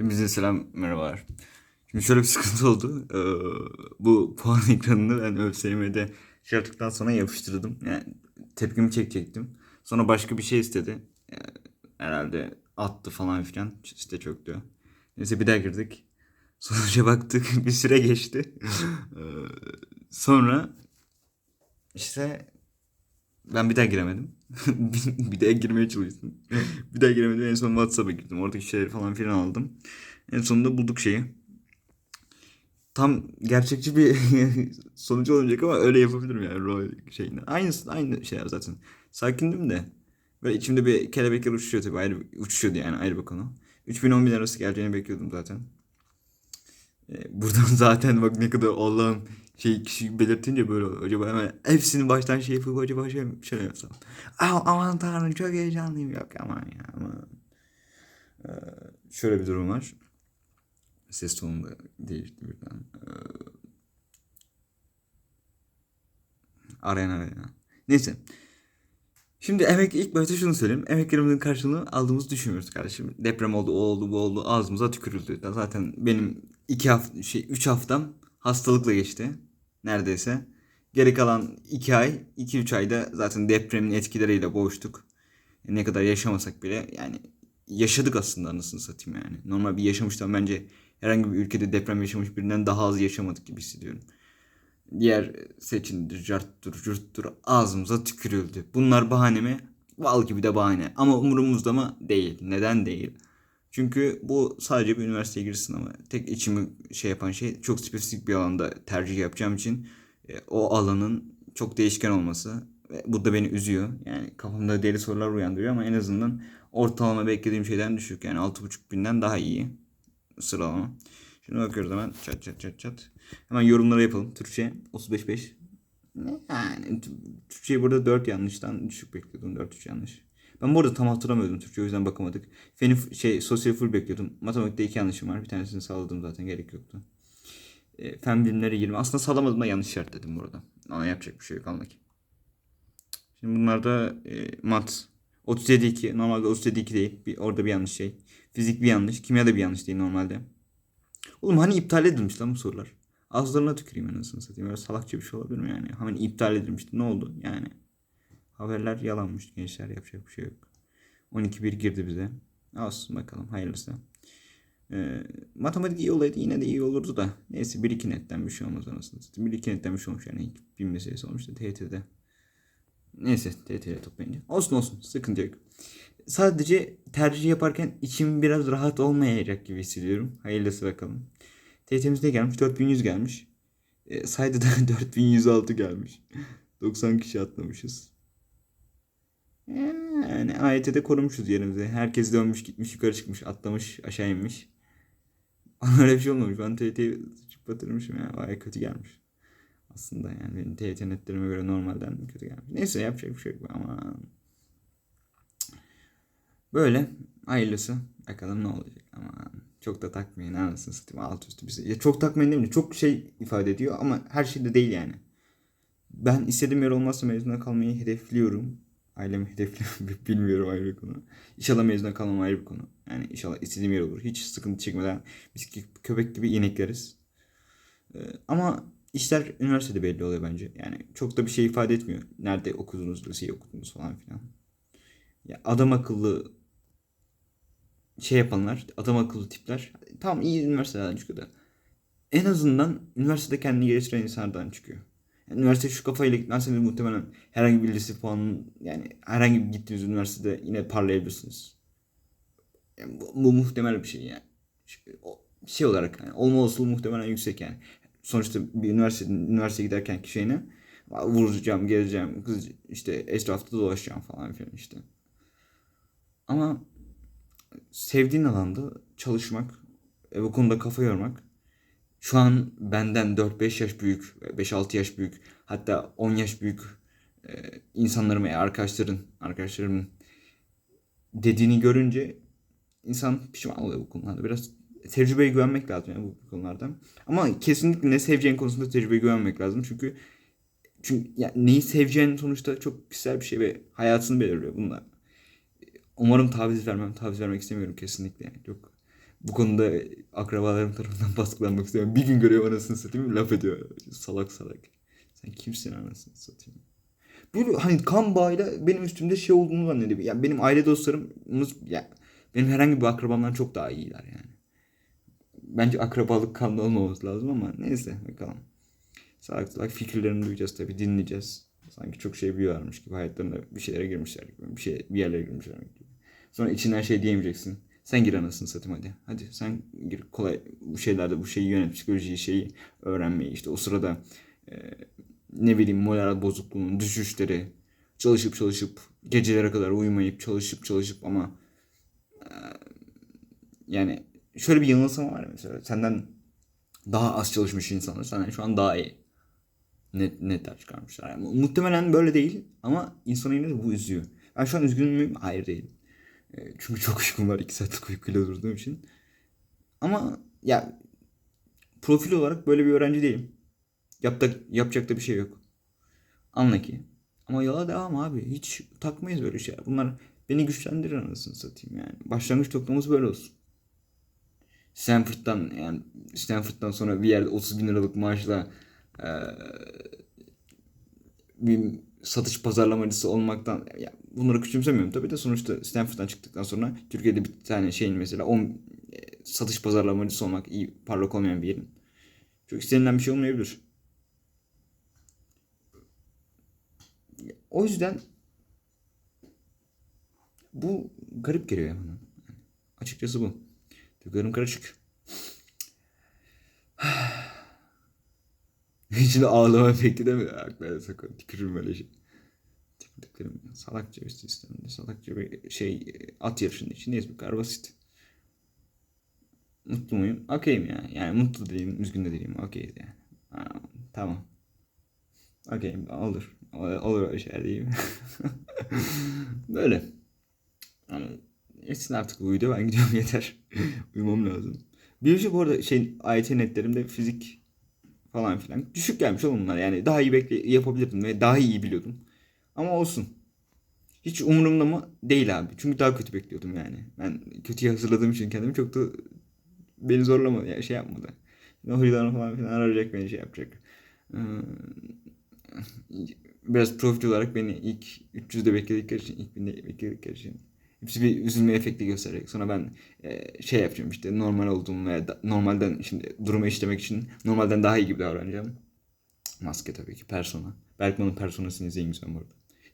Hepinize selam, merhabalar. Şimdi şöyle bir sıkıntı oldu. Ee, bu puan ekranını ben ÖSYM'de şey yaptıktan sonra yapıştırdım. Yani tepkimi çekecektim. Sonra başka bir şey istedi. Ee, herhalde attı falan filan. İşte çöktü. Neyse bir daha girdik. Sonuca baktık. bir süre geçti. Ee, sonra işte ben bir daha giremedim. bir daha girmeye çalıştım. bir daha giremedim. En son WhatsApp'a girdim. Oradaki şeyleri falan filan aldım. En sonunda bulduk şeyi. Tam gerçekçi bir sonuç olmayacak ama öyle yapabilirim yani rol şeyini. Aynısı aynı şeyler zaten. Sakindim de. Böyle içimde bir kelebekler uçuşuyor tabii. Ayrı, uçuşuyordu yani ayrı bir konu. 3000 bin arası geleceğini bekliyordum zaten. Ee, buradan zaten bak ne kadar Allah'ım şey kişi belirtince böyle. Acaba hemen hepsini baştan şey yapıp acaba şey, şey yapsam. Aa, aman tanrım çok heyecanlıyım. Yok aman ya aman. Ee, şöyle bir durum var. Ses tonum da değişti birden. Ee, arayan arayan. Neyse. Şimdi emek ilk başta şunu söyleyeyim. Emeklerimizin karşılığını aldığımızı düşünmüyoruz kardeşim. Deprem oldu, o oldu, bu oldu. Ağzımıza tükürüldü. Zaten benim iki hafta, şey, üç haftam hastalıkla geçti. Neredeyse. Geri kalan iki ay, iki üç ayda zaten depremin etkileriyle boğuştuk. Ne kadar yaşamasak bile yani yaşadık aslında anasını satayım yani. Normal bir yaşamıştan bence herhangi bir ülkede deprem yaşamış birinden daha az yaşamadık gibi hissediyorum. Diğer seçimdir, carttır, curttur ağzımıza tükürüldü. Bunlar bahane mi? Bal gibi de bahane. Ama umurumuzda mı? Değil. Neden değil? Çünkü bu sadece bir üniversiteye giriş sınavı. Tek içimi şey yapan şey çok spesifik bir alanda tercih yapacağım için e, o alanın çok değişken olması. Ve bu da beni üzüyor. Yani kafamda deli sorular uyandırıyor ama en azından ortalama beklediğim şeyden düşük. Yani 6.5 binden daha iyi sıralama. Şimdi bakıyoruz hemen çat çat çat çat. Hemen yorumları yapalım. Türkçe 35.5. Yani Türkçeyi burada 4 yanlıştan düşük bekliyordum. 4 3 yanlış. Ben bu arada tam hatırlamıyordum Türkçe o yüzden bakamadık. Feni şey sosyal full bekliyordum. Matematikte 2 yanlışım var. Bir tanesini sağladım zaten gerek yoktu. E, fen bilimleri 20. Aslında sağlamadım da yanlış işaretledim burada. Ama yapacak bir şey yok anla ki. Şimdi bunlarda e, mat 37 2 normalde 37 2 değil. Bir, orada bir yanlış şey. Fizik bir yanlış. Kimya da bir yanlış değil normalde. Oğlum hani iptal edilmiş lan bu sorular. Ağızlarına tüküreyim anasını satayım. Böyle salakça bir şey olabilir mi yani? Hemen iptal edilmişti. Ne oldu yani? Haberler yalanmış gençler. Yapacak bir şey yok. 12-1 girdi bize. Olsun bakalım hayırlısı. Ee, matematik iyi olaydı yine de iyi olurdu da. Neyse 1-2 netten bir şey olmaz anasını satayım. 1-2 netten bir şey olmuş yani. Bir meselesi olmuştu TYT'de. Neyse TYT'ye toplayınca. Olsun olsun sıkıntı yok. Sadece tercih yaparken içim biraz rahat olmayacak gibi hissediyorum. Hayırlısı bakalım. TYT'miz ne gelmiş? 4100 gelmiş. E, saydı da 4106 gelmiş. 90 kişi atlamışız. Yani AYT'de korumuşuz yerimizi. Herkes dönmüş gitmiş yukarı çıkmış atlamış aşağı inmiş. Ama öyle bir şey olmamış. Ben TYT'yi batırmışım ya. Baya kötü gelmiş. Aslında yani benim TYT netlerime göre normalden kötü gelmiş. Neyse yapacak bir şey yok ama Böyle hayırlısı. Bakalım ne olacak ama çok da takmayın anasını satayım alt üstü bir şey. Ya çok takmayın demeyeyim. Çok şey ifade ediyor ama her şey de değil yani. Ben istediğim yer olmazsa mezuna kalmayı hedefliyorum. Ailemi hedefliyorum bilmiyorum ayrı bir konu. İnşallah mezuna kalmam ayrı bir konu. Yani inşallah istediğim yer olur. Hiç sıkıntı çekmeden biz köpek gibi inekleriz. Ee, ama işler üniversitede belli oluyor bence. Yani çok da bir şey ifade etmiyor. Nerede okudunuz, liseyi okudunuz falan filan. Ya adam akıllı şey yapanlar, adam akıllı tipler tam iyi üniversiteden çıkıyor da en azından üniversitede kendini geliştiren insanlardan çıkıyor. Üniversite şu kafayla gitmezseniz muhtemelen herhangi bir lise puanının yani herhangi bir gittiğiniz üniversitede yine parlayabilirsiniz. Yani bu, bu muhtemel bir şey yani. Şey olarak yani olma olasılığı muhtemelen yüksek yani. Sonuçta bir üniversite üniversiteye giderken şeyine vuracağım, geleceğim, kız işte etrafta dolaşacağım falan filan işte. Ama sevdiğin alanda çalışmak bu konuda kafa yormak şu an benden 4-5 yaş büyük, 5-6 yaş büyük, hatta 10 yaş büyük e, insanların veya arkadaşların, arkadaşlarımın dediğini görünce insan pişman oluyor bu konularda. Biraz tecrübeye güvenmek lazım yani bu konulardan. Ama kesinlikle ne seveceğin konusunda tecrübeye güvenmek lazım. Çünkü çünkü yani neyi seveceğin sonuçta çok kişisel bir şey ve hayatını belirliyor bunlar. Umarım taviz vermem. Taviz vermek istemiyorum kesinlikle. Yani. Çok Bu konuda akrabalarım tarafından baskılanmak istemiyorum. Bir gün görüyor anasını satayım laf ediyor. Salak salak. Sen kimsin anasını satayım. Böyle hani kan bağıyla benim üstümde şey olduğunu zannediyor. Yani benim aile dostlarımız ya benim herhangi bir akrabamdan çok daha iyiler yani. Bence akrabalık kanlı olmamız lazım ama neyse bakalım. Salak salak fikirlerini duyacağız tabii dinleyeceğiz. Sanki çok şey biliyorlarmış gibi hayatlarında bir şeylere girmişler gibi. Bir şey bir yerlere girmişler gibi. Sonra içinden şey diyemeyeceksin. Sen gir anasını satayım hadi. Hadi sen gir kolay bu şeylerde bu şeyi yönet psikolojiyi şeyi öğrenmeyi işte o sırada e, ne bileyim moral bozukluğunun düşüşleri çalışıp çalışıp gecelere kadar uyumayıp çalışıp çalışıp ama e, yani şöyle bir yanılsama var mesela senden daha az çalışmış insanlar senden şu an daha iyi net netler çıkarmışlar. Yani muhtemelen böyle değil ama insanı yine de bu üzüyor. Ben şu an üzgün müyüm? Hayır değilim. E, Çünkü çok uykum var. 2 saatlik uykuyla durduğum için. Ama ya profil olarak böyle bir öğrenci değilim. Yap da, yapacak da bir şey yok. Anla ki. Ama yola devam abi. Hiç takmayız böyle şeyler. Bunlar beni güçlendirir anasını satayım yani. Başlangıç noktamız böyle olsun. Stanford'dan yani Stanford'dan sonra bir yerde 30 bin liralık maaşla eee, bir satış pazarlamacısı olmaktan ya bunları küçümsemiyorum tabii de sonuçta Stanford'dan çıktıktan sonra Türkiye'de bir tane şeyin mesela 10 e, satış pazarlamacısı olmak iyi parlak olmayan bir yerin. Çok istenilen bir şey olmayabilir. O yüzden bu garip geliyor bana. Açıkçası bu. Duygularım karışık. İçinde ağlama efekti de mi? Aklıma sakın tükürürüm öyle şey. Tükürdüklerim salakça bir sistemde. Salakça bir şey at yarışının içindeyiz bu kadar basit. Mutlu muyum? Okeyim ya. Yani mutlu değilim, üzgün de değilim. Okeyiz yani. Tamam. Okeyim olur. Olur öyle şeyler değil? Böyle. Yani etsin artık video. Ben gidiyorum yeter. Uyumam lazım. Biyoloji bu arada şey AYT netlerimde fizik falan filan düşük gelmiş oğlum bunlar. Yani daha iyi bekle yapabilirdim ve daha iyi biliyordum. Ama olsun. Hiç umurumda mı? Değil abi. Çünkü daha kötü bekliyordum yani. Ben kötüye hazırladığım için kendimi çok da beni zorlamadı. Yani şey yapmadı. Şimdi hocalarım falan filan arayacak beni şey yapacak. Ee, biraz profil olarak beni ilk 300'de bekledikleri için, ilk 1000'de bekledikleri için hepsi bir üzülme efekti gösterecek. Sonra ben e, şey yapacağım işte normal olduğum veya da- normalden şimdi durumu işlemek için normalden daha iyi gibi davranacağım. Maske tabii ki persona. Bergman'ın personasını izleyin güzel bu.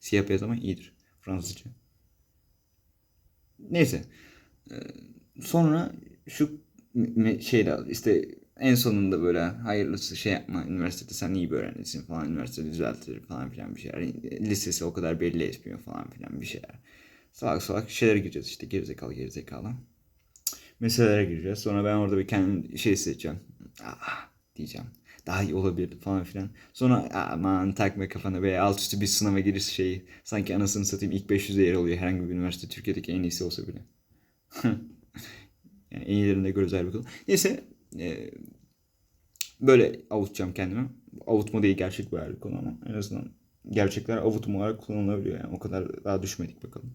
Siyah beyaz ama iyidir. Fransızca. Neyse. Ee, sonra şu şeyde işte en sonunda böyle hayırlısı şey yapma üniversitede sen iyi bir öğrencisin falan üniversitede düzeltir falan filan bir şeyler lisesi o kadar belli etmiyor falan filan bir şeyler salak salak şeylere gireceğiz işte gerizekalı gerizekalı meselelere gireceğiz sonra ben orada bir kendim şey seçeceğim ah diyeceğim daha iyi olabilir falan filan. Sonra aman takma kafana be alt üstü bir sınava giriş şeyi. Sanki anasını satayım ilk 500'de yer alıyor herhangi bir üniversite Türkiye'deki en iyisi olsa bile. yani en iyilerine göre konu. Neyse e, böyle avutacağım kendimi. Avutma değil gerçek bir konu ama en azından gerçekler avutma olarak kullanılabiliyor. Yani o kadar daha düşmedik bakalım.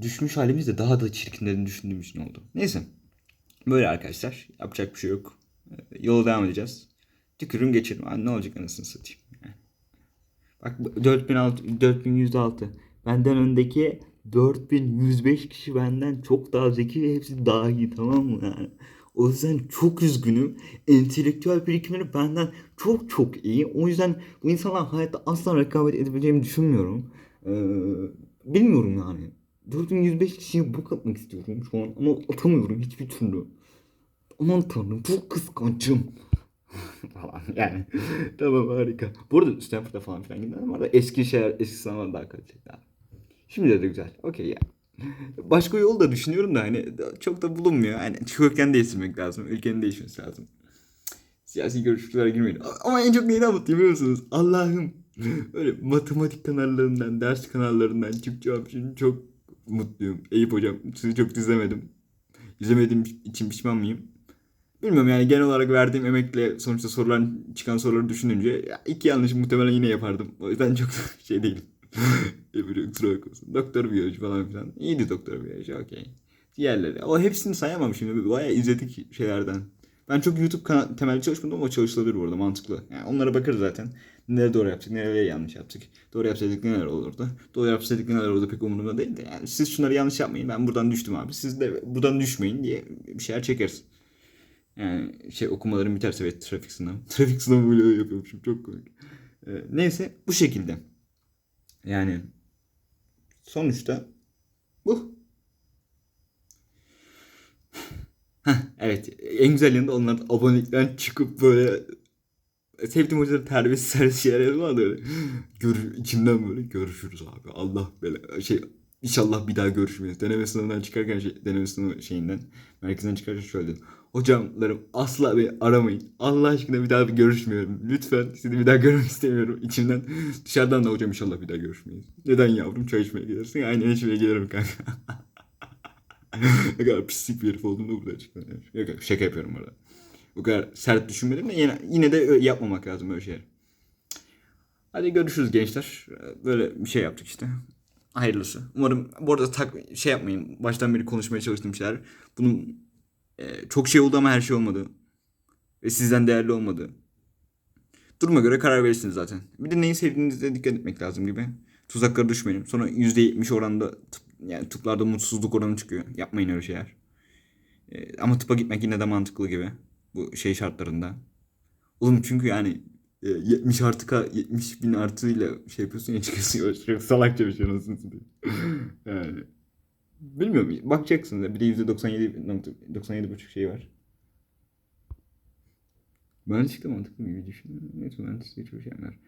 Düşmüş halimiz de daha da çirkinlerini düşündüğüm için oldu. Neyse. Böyle arkadaşlar. Yapacak bir şey yok. Ee, Yola devam edeceğiz. Tükürüm geçelim. Ne olacak anasını satayım. Bak bu 4006, 4106. Benden öndeki 4105 kişi benden çok daha zeki ve hepsi daha iyi tamam mı yani? O yüzden çok üzgünüm. Entelektüel birikimleri benden çok çok iyi. O yüzden bu insanlar hayatta asla rekabet edebileceğimi düşünmüyorum. Ee, bilmiyorum yani. 4105 kişiye bok atmak istiyorum şu an ama atamıyorum hiçbir türlü. Aman tanrım çok kıskançım. falan yani. tamam harika. Bu arada Stanford'a falan filan gidelim ama eski şeyler, eski sınavlar daha kaliteli. Şimdi de güzel. Okey ya. Başka yol da düşünüyorum da hani çok da bulunmuyor. Hani köken değiştirmek lazım. Ülkenin değişmesi lazım. Siyasi görüşlere girmeyin. Ama en çok neyini anlatayım biliyor musunuz? Allah'ım. Böyle matematik kanallarından, ders kanallarından çıkacağım için çok mutluyum. Eyüp hocam sizi çok izlemedim. İzlemediğim için pişman mıyım? Bilmiyorum yani genel olarak verdiğim emekle sonuçta sorulan çıkan soruları düşününce ya iki yanlış muhtemelen yine yapardım. O yüzden çok şey değilim. Doktor biyoloji falan filan. İyiydi doktor biyoloji okey. Diğerleri. O hepsini sayamam şimdi. Bayağı izledik şeylerden. Ben çok YouTube temelli çalışmadım ama çalışılabilir bu arada mantıklı. Yani onlara bakarız zaten. Nereye doğru yaptık, nereye yanlış yaptık. Doğru yapsaydık neler olurdu. Doğru yapsaydık neler olurdu pek umurumda değil de. Yani siz şunları yanlış yapmayın. Ben buradan düştüm abi. Siz de buradan düşmeyin diye bir şeyler çekeriz. Yani şey okumalarım biterse ve trafik sınavı. Trafik sınavı böyle yapıyormuşum. Çok komik. Ee, neyse bu şekilde. Yani sonuçta bu. Heh, evet. En güzel yanı da onların abonelikten çıkıp böyle sevdiğim hocaların terbiyesiz servis şeyler da öyle. Gör, içimden böyle görüşürüz abi. Allah böyle şey inşallah bir daha görüşmeyiz. Deneme sınavından çıkarken şey, deneme sınavı şeyinden merkezden çıkarken şöyle dedim. Hocamlarım asla beni aramayın. Allah aşkına bir daha bir görüşmüyorum. Lütfen sizi bir daha görmek istemiyorum. İçimden dışarıdan da hocam inşallah bir daha görüşmeyiz. Neden yavrum çay içmeye gidersin? Aynen içmeye gelirim kanka. ne kadar pislik bir herif olduğumu da burada açıklıyorum. Yok yok şaka yapıyorum orada. Bu kadar sert düşünmedim de yine, yine de yapmamak lazım böyle şeyler. Hadi görüşürüz gençler. Böyle bir şey yaptık işte. Hayırlısı. Umarım bu arada tak, şey yapmayın. Baştan beri konuşmaya çalıştığım şeyler. Bunun e, çok şey oldu ama her şey olmadı. Ve sizden değerli olmadı. Duruma göre karar verirsiniz zaten. Bir de neyi sevdiğinizde dikkat etmek lazım gibi. Tuzaklara düşmeyin. Sonra %70 oranda tıp, yani tıplarda mutsuzluk oranı çıkıyor. Yapmayın öyle şeyler. E, ama tıpa gitmek yine de mantıklı gibi. Bu şey şartlarında. Oğlum çünkü yani e, 70 artı K, 70 bin artıyla şey yapıyorsun ya çıkıyorsun. Çok salakça bir şey nasıl Yani. Bilmiyorum. Bakacaksın da. Bir de %97 97 buçuk şey var. Mühendislik de mantıklı bir düşün. Evet mühendisliğe çok şey var.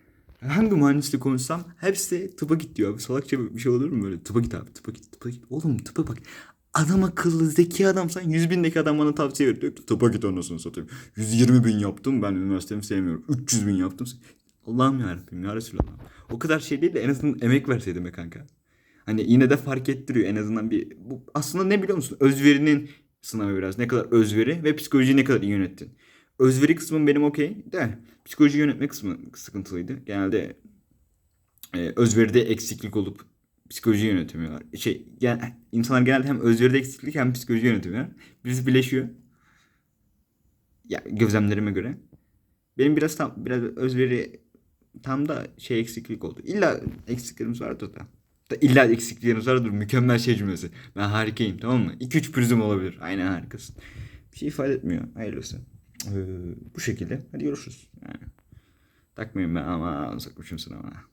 Hangi mühendisle konuşsam hepsi tıpa git diyor abi. Salakça bir şey olur mu böyle? Tıpa git abi. Tıpa git. Tıpa git. Oğlum tıpa bak. Adam akıllı zeki adamsan 100 bindeki adam bana tavsiye veriyor. Diyor ki tıpa git anasını satayım. 120 bin yaptım ben üniversitemi sevmiyorum. 300 bin yaptım. Allah'ım yarabbim ya Resulallah. O kadar şey değil de en azından emek verseydim be kanka. Hani yine de fark ettiriyor en azından bir. Bu aslında ne biliyor musun? Özverinin sınavı biraz. Ne kadar özveri ve psikolojiyi ne kadar iyi yönettin. Özveri kısmım benim okey de psikoloji yönetme kısmı sıkıntılıydı. Genelde e, özveride eksiklik olup psikoloji yönetemiyorlar. Şey, gen, insanlar genelde hem özveride eksiklik hem psikoloji yönetemiyorlar. Birisi birleşiyor. Ya gözlemlerime göre. Benim biraz tam biraz özveri tam da şey eksiklik oldu. İlla eksiklerimiz vardır da. da illa eksikliklerimiz vardır. Mükemmel şey cümlesi. Ben harikayım tamam mı? 2-3 prizm olabilir. Aynen harikasın. Bir şey ifade etmiyor. Hayırlısı. Ee, bu şekilde. Hadi görüşürüz. Yani. Takmayayım ben ama sakmışım sınava.